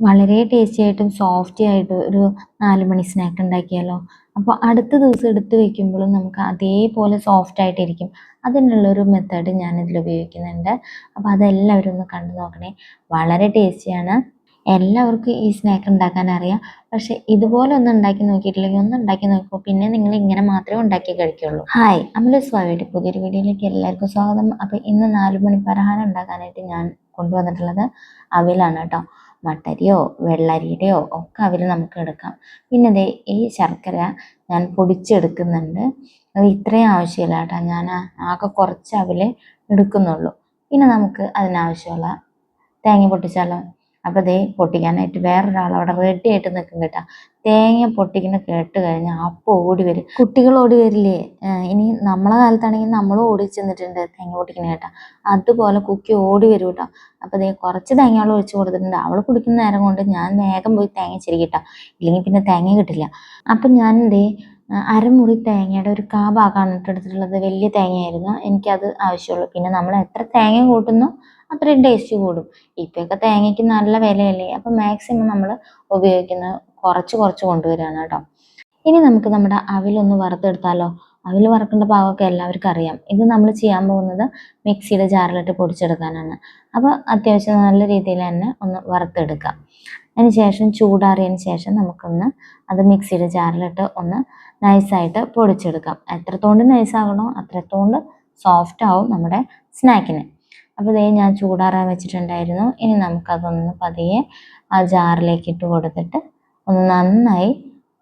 വളരെ ടേസ്റ്റി ആയിട്ടും സോഫ്റ്റി ആയിട്ടും ഒരു നാല് മണി സ്നാക്ക് ഉണ്ടാക്കിയാലോ? അപ്പോൾ അടുത്ത ദിവസം എടുത്ത് വെക്കുമ്പോഴും നമുക്ക് അതേപോലെ സോഫ്റ്റ് ആയിട്ടിരിക്കും. അതിനുള്ളൊരു മെത്തേഡ് ഞാനിതിൽ ഉപയോഗിക്കുന്നുണ്ട്. അപ്പോൾ അതെല്ലാവരും ഒന്ന് കണ്ടു നോക്കണേ. വളരെ ടേസ്റ്റിയാണ് എല്ലാവർക്കും ഈ സ്നാക്ക് ഉണ്ടാക്കാൻ അറിയാം. പക്ഷെ ഇതുപോലെ ഒന്ന് ഉണ്ടാക്കി നോക്കിയിട്ടില്ലെങ്കിൽ ഒന്ന് ഉണ്ടാക്കി നോക്കുമ്പോൾ പിന്നെ നിങ്ങൾ ഇങ്ങനെ മാത്രമേ ഉണ്ടാക്കി കഴിക്കുള്ളൂ. ഹായ് അമല സ്വാമിയുടെ പുതിയൊരു വീഡിയോയിലേക്ക് എല്ലാവർക്കും സ്വാഗതം. അപ്പോൾ ഇന്ന് നാല് മണി ഉണ്ടാക്കാനായിട്ട് ഞാൻ കൊണ്ടുവന്നിട്ടുള്ളത് അവിലാണ് കേട്ടോ. മട്ടരിയോ വെള്ളരിയുടെയോ ഒക്കെ അവർ നമുക്ക് എടുക്കാം. പിന്നെ ദേ ഈ ശർക്കര ഞാൻ പൊടിച്ചെടുക്കുന്നുണ്ട്. അത് ഇത്രയും ആവശ്യമില്ല കേട്ടോ ഞാൻ ആകെ കുറച്ച് അവിൽ എടുക്കുന്നുള്ളൂ. പിന്നെ നമുക്ക് അതിനാവശ്യമുള്ള തേങ്ങ പൊട്ടിച്ചാലോ അപ്പോൾ ദേ പൊട്ടിക്കാനായിട്ട് വേറൊരാൾ അവിടെ റെഡി ആയിട്ട് നിൽക്കും കേട്ടോ. തേങ്ങ പൊട്ടിക്കുന്ന കേട്ട് കഴിഞ്ഞാൽ അപ്പോൾ ഓടി വരും. കുട്ടികൾ ഓടി വരില്ലേ? ഇനി നമ്മളെ കാലത്താണെങ്കിൽ നമ്മൾ ഓടി ചെന്നിട്ടുണ്ട് തേങ്ങ പൊട്ടിക്കുന്ന കേട്ടോ. അതുപോലെ കുക്കി ഓടി വരും കേട്ടോ. അപ്പോൾ ദേ കുറച്ച് തേങ്ങകൾ വെച്ച് കൊടുത്തിട്ടുണ്ട്. അവൾ കുടിക്കുന്ന നേരം കൊണ്ട് ഞാൻ വേഗം പോയി തേങ്ങ ചിരിക്കിട്ടാ ഇല്ലെങ്കിൽ പിന്നെ തേങ്ങ കിട്ടില്ല. അപ്പം ഞാൻ ദേ അരമുറി തേങ്ങയുടെ ഒരു കാ ഭാഗമാണ് എടുത്തിട്ടുള്ളത്. വലിയ തേങ്ങയായിരുന്നു. എനിക്കത് ആവശ്യമുള്ളൂ. പിന്നെ നമ്മൾ എത്ര തേങ്ങ കൂട്ടുന്നു? അത്രയും ടേസ്റ്റ് കൂടും. ഇപ്പോഴൊക്കെ തേങ്ങയ്ക്ക് നല്ല വിലയല്ലേ? അപ്പം മാക്സിമം നമ്മൾ ഉപയോഗിക്കുന്നത് കുറച്ച് കുറച്ച് കൊണ്ടുവരികയാണ് കേട്ടോ. ഇനി നമുക്ക് നമ്മുടെ അവിലൊന്ന് വറുത്തെടുത്താലോ? അവിൽ വറക്കേണ്ട പാകമൊക്കെ എല്ലാവർക്കും അറിയാം. ഇത് നമ്മൾ ചെയ്യാൻ പോകുന്നത് മിക്സിയുടെ ജാറിലിട്ട് പൊടിച്ചെടുക്കാനാണ്. അപ്പോൾ അത്യാവശ്യം നല്ല രീതിയിൽ തന്നെ ഒന്ന് വറുത്തെടുക്കാം. അതിന് ശേഷം ചൂടാറിയതിന് ശേഷം നമുക്കൊന്ന് അത് മിക്സിയുടെ ജാറിലിട്ട് ഒന്ന് നൈസായിട്ട് പൊടിച്ചെടുക്കാം. എത്രത്തോണ്ട് നൈസാകണോ അത്രത്തോണ്ട് സോഫ്റ്റ് ആവും നമ്മുടെ സ്നാക്കിന് അപ്പോൾ ഇതേ ഞാൻ ചൂടാറാൻ വെച്ചിട്ടുണ്ടായിരുന്നു. ഇനി നമുക്കതൊന്ന് പതിയെ ആ ജാറിലേക്ക് ഇട്ട് കൊടുത്തിട്ട് ഒന്ന് നന്നായി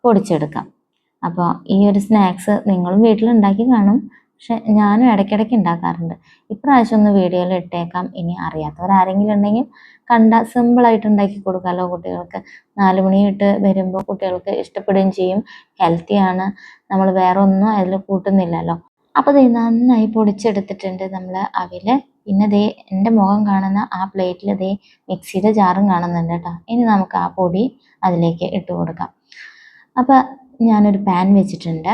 പൊടിച്ചെടുക്കാം. അപ്പോൾ ഈ ഒരു സ്നാക്സ് നിങ്ങളും വീട്ടിലുണ്ടാക്കി കാണും. പക്ഷെ ഞാനും ഇടയ്ക്കിടയ്ക്ക് ഉണ്ടാക്കാറുണ്ട്. ഇപ്രാവശ്യം ഒന്ന് വീഡിയോയിൽ ഇട്ടേക്കാം. ഇനി അറിയാത്തവരാരെങ്കിലും ഉണ്ടെങ്കിൽ കണ്ട സിമ്പിളായിട്ട് ഉണ്ടാക്കി കൊടുക്കാമല്ലോ കുട്ടികൾക്ക്. നാല് മണി ഇട്ട് വരുമ്പോൾ കുട്ടികൾക്ക് ഇഷ്ടപ്പെടുകയും ചെയ്യും. ഹെൽത്തിയാണ് നമ്മൾ വേറെ ഒന്നും അതിൽ കൂട്ടുന്നില്ലല്ലോ. അപ്പോൾ നന്നായി പൊടിച്ചെടുത്തിട്ടുണ്ട് നമ്മൾ അവിൽ പിന്നെ ദേ എന്റെ മുഖം കാണുന്ന ആ പ്ലേറ്റിൽ ദേ മിക്സിയുടെ ജാറും കാണുന്നുണ്ട് കേട്ടോ. ഇനി നമുക്ക് ആ പൊടി അതിലേക്ക് ഇട്ട് കൊടുക്കാം. അപ്പോൾ ഞാനൊരു പാൻ വെച്ചിട്ടുണ്ട്.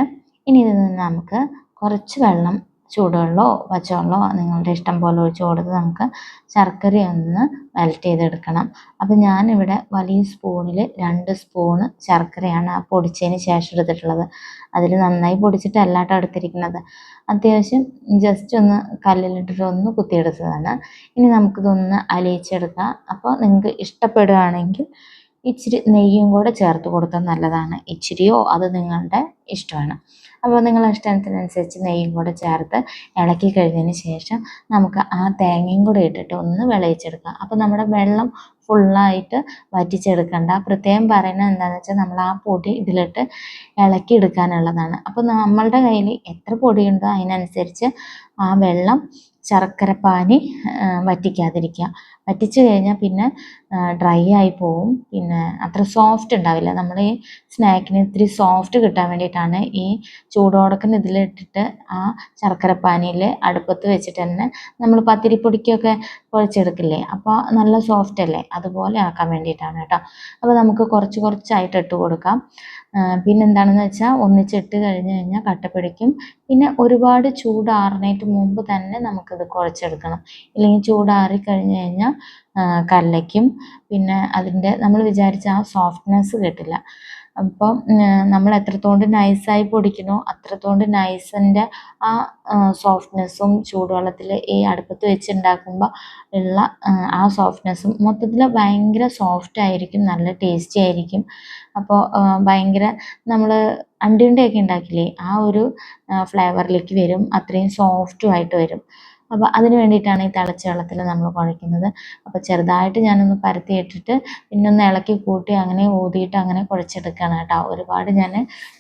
ഇനി ഇതിൽ നിന്ന് നമുക്ക് കുറച്ച് വെള്ളം ചൂടുവെള്ളമോ പച്ചവെള്ളമോ നിങ്ങളുടെ ഇഷ്ടം പോലെ ഒഴിച്ച് കൊടുത്ത് നമുക്ക് ശർക്കര ഒന്ന് മെൽറ്റ് ചെയ്തെടുക്കണം. അപ്പോൾ ഞാനിവിടെ വലിയ സ്പൂണിൽ രണ്ട് സ്പൂണ് ശർക്കരയാണ് ആ പൊടിച്ചതിന് ശേഷം എടുത്തിട്ടുള്ളത്. അതിൽ നന്നായി പൊടിച്ചിട്ടല്ല കേട്ടോ എടുത്തിരിക്കുന്നത്. അത്യാവശ്യം ജസ്റ്റ് ഒന്ന് കല്ലിലിട്ടിട്ട് ഒന്ന് കുത്തിയെടുത്തതാണ്. ഇനി നമുക്കിതൊന്ന് അലിയിച്ചെടുക്കാം. അപ്പോൾ നിങ്ങൾക്ക് ഇഷ്ടപ്പെടുകയാണെങ്കിൽ ഇച്ചിരി നെയ്യും കൂടെ ചേർത്ത് കൊടുത്താൽ നല്ലതാണ്. ഇച്ചിരിയോ അത് നിങ്ങളുടെ ഇഷ്ടമാണ്. അപ്പോൾ നിങ്ങൾ ഇഷ്ടത്തിനനുസരിച്ച് നെയ്യും കൂടെ ചേർത്ത് ഇളക്കി കഴിഞ്ഞതിന് ശേഷം നമുക്ക് ആ തേങ്ങയും കൂടെ ഇട്ടിട്ട് ഒന്ന് വിളയിച്ചെടുക്കാം. അപ്പോൾ നമ്മുടെ വെള്ളം ഫുള്ളായിട്ട് വറ്റിച്ചെടുക്കണ്ട. പ്രത്യേകം പറയുന്നത് എന്താണെന്ന് വെച്ചാൽ നമ്മൾ ആ പൊടി ഇതിലിട്ട് ഇളക്കി എടുക്കാനുള്ളതാണ് അപ്പോൾ നമ്മളുടെ കയ്യിൽ എത്ര പൊടിയുണ്ടോ അതിനനുസരിച്ച് ആ വെള്ളം ശർക്കരപ്പാനി വറ്റിക്കാതിരിക്കുക. വറ്റിച്ചു കഴിഞ്ഞാൽ പിന്നെ ഡ്രൈ ആയി പോവും. പിന്നെ അത്ര സോഫ്റ്റ് ഉണ്ടാവില്ല. നമ്മൾ ഈ സ്നാക്കിന് ഇത്തിരി സോഫ്റ്റ് കിട്ടാൻ വേണ്ടിയിട്ടാണ് ഈ ചൂടോടക്കുന്ന ഇതിലിട്ടിട്ട് ആ ശർക്കരപ്പാനിയിൽ അടുപ്പത്ത് വെച്ചിട്ട് തന്നെ നമ്മൾ പത്തിരിപ്പൊടിക്കൊക്കെ കുഴച്ചെടുക്കില്ലേ? അപ്പോൾ നല്ല സോഫ്റ്റ് അല്ലേ? അതുപോലെ ആക്കാൻ വേണ്ടിയിട്ടാണ് കേട്ടോ. അപ്പോൾ നമുക്ക് കുറച്ച് കുറച്ചായിട്ട് ഇട്ട് കൊടുക്കാം. പിന്നെ എന്താണെന്ന് വെച്ചാൽ ഒന്നിച്ചിട്ട് കഴിഞ്ഞ് കഴിഞ്ഞാൽ കട്ട പിടിക്കും. പിന്നെ ഒരുപാട് ചൂടാറിനേറ്റ് മുമ്പ് തന്നെ നമുക്കിത് കുറച്ചെടുക്കണം ഇല്ലെങ്കിൽ ചൂടാറി കഴിഞ്ഞ് കഴിഞ്ഞാൽ കല്ലയ്ക്കും. പിന്നെ അതിന്റെ നമ്മൾ വിചാരിച്ച ആ സോഫ്റ്റ്നെസ് കിട്ടില്ല. അപ്പം നമ്മൾ എത്രത്തോണ്ട് നൈസായി പൊടിക്കണോ അത്രത്തോണ്ട് നൈസിന്റെ ആ സോഫ്റ്റ്നെസ്സും ചൂടുവെള്ളത്തിൽ ഈ അടുപ്പത്ത് വെച്ച് ഉണ്ടാക്കുമ്പോൾ ഉള്ള ആ സോഫ്റ്റ്നെസ്സും മൊത്തത്തിൽ ഭയങ്കര സോഫ്റ്റ് ആയിരിക്കും നല്ല ടേസ്റ്റി ആയിരിക്കും. അപ്പോൾ ഭയങ്കര നമ്മൾ അണ്ടിയുണ്ടയൊക്കെ ഉണ്ടാക്കില്ലേ ആ ഒരു ഫ്ലേവറിലേക്ക് വരും അത്രയും സോഫ്റ്റും ആയിട്ട് വരും. അപ്പോൾ അതിന് വേണ്ടിയിട്ടാണ് ഈ തിളച്ച വെള്ളത്തിൽ നമ്മൾ കുഴയ്ക്കുന്നത്. അപ്പോൾ ചെറുതായിട്ട് ഞാനൊന്ന് പരത്തി ഇട്ടിട്ട് പിന്നെ ഒന്ന് ഇളക്കി കൂട്ടി അങ്ങനെ ഊതിയിട്ട് അങ്ങനെ കുഴച്ചെടുക്കുകയാണ് കേട്ടോ. ഒരുപാട് ഞാൻ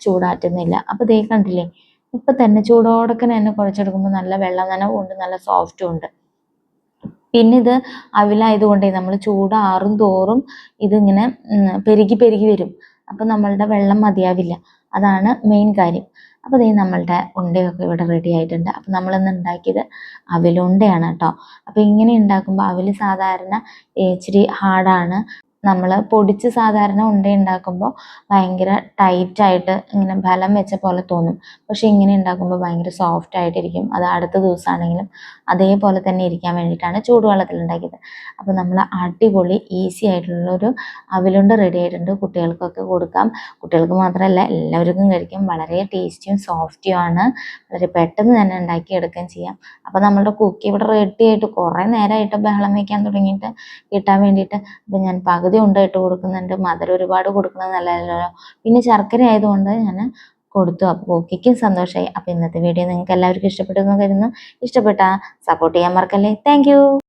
ചൂടാറ്റുന്നില്ല. അപ്പോൾ ദേ കണ്ടില്ലേ? ഇപ്പം തന്നെ ചൂടോടക്കനെ തന്നെ കുഴച്ചെടുക്കുമ്പോൾ നല്ല വെള്ളം നനവും ഉണ്ട് നല്ല സോഫ്റ്റും ഉണ്ട്. പിന്നെ ഇത് അവിലായതുകൊണ്ടേ നമ്മൾ ചൂടാറും തോറും ഇതിങ്ങനെ പെരുകി പെരുകി വരും. അപ്പം നമ്മളുടെ വെള്ളം മതിയാവില്ല. അതാണ് മെയിൻ കാര്യം. അപ്പോൾ ദേ നമ്മളുടെ ഉണ്ടയൊക്കെ ഇവിടെ റെഡി ആയിട്ടുണ്ട്. അപ്പോൾ നമ്മളിന്ന് ഉണ്ടാക്കിയത് അവിലുണ്ടയാണ് കേട്ടോ. അപ്പോൾ ഇങ്ങനെ ഉണ്ടാക്കുമ്പോൾ അവിൽ സാധാരണ ഇച്ചിരി ഹാർഡാണ് നമ്മൾ പൊടിച്ച് സാധാരണ ഉണ്ട ഉണ്ടാക്കുമ്പോൾ ഭയങ്കര ടൈറ്റായിട്ട് ഇങ്ങനെ ബലം വെച്ച പോലെ തോന്നും. പക്ഷെ ഇങ്ങനെ ഉണ്ടാക്കുമ്പോൾ ഭയങ്കര സോഫ്റ്റ് ആയിട്ടിരിക്കും. അത് അടുത്ത ദിവസമാണെങ്കിലും അതേപോലെ തന്നെ ഇരിക്കാൻ വേണ്ടിയിട്ടാണ് ചൂടുവെള്ളത്തിൽ ഉണ്ടാക്കിയത് അപ്പോൾ നമ്മൾ അടിപൊളി ഈസി ആയിട്ടുള്ള ഒരു അവിലുണ്ട് റെഡി ആയിട്ടുണ്ട്. കുട്ടികൾക്കൊക്കെ കൊടുക്കാം. കുട്ടികൾക്ക് മാത്രമല്ല എല്ലാവർക്കും കഴിക്കും. വളരെ ടേസ്റ്റിയും സോഫ്റ്റിയും ആണ്. വളരെ പെട്ടെന്ന് തന്നെ ഉണ്ടാക്കിയെടുക്കുകയും ചെയ്യാം. അപ്പോൾ നമ്മളുടെ കുക്കി ഇവിടെ റെഡി ആയിട്ട് കുറേ നേരമായിട്ട് ബഹളം വയ്ക്കാൻ തുടങ്ങിയിട്ട് കിട്ടാൻ വേണ്ടിയിട്ട് അപ്പോൾ ഞാൻ പകുതി ഉണ്ട ഇട്ട് കൊടുക്കുന്നുണ്ട്. മധുരം ഒരുപാട് കൊടുക്കുന്നത് നല്ലതല്ലല്ലോ പിന്നെ ശർക്കര ആയതുകൊണ്ട് ഞാൻ കൊടുത്തു. അപ്പോൾ കോക്കിക്കും സന്തോഷമായി അപ്പോൾ ഇന്നത്തെ വീഡിയോ നിങ്ങൾക്ക് എല്ലാവർക്കും ഇഷ്ടപ്പെട്ടു എന്ന് കരുതുന്നു. ഇഷ്ടപ്പെട്ടാൽ സപ്പോർട്ട് ചെയ്യാൻ മറക്കല്ലേ. താങ്ക്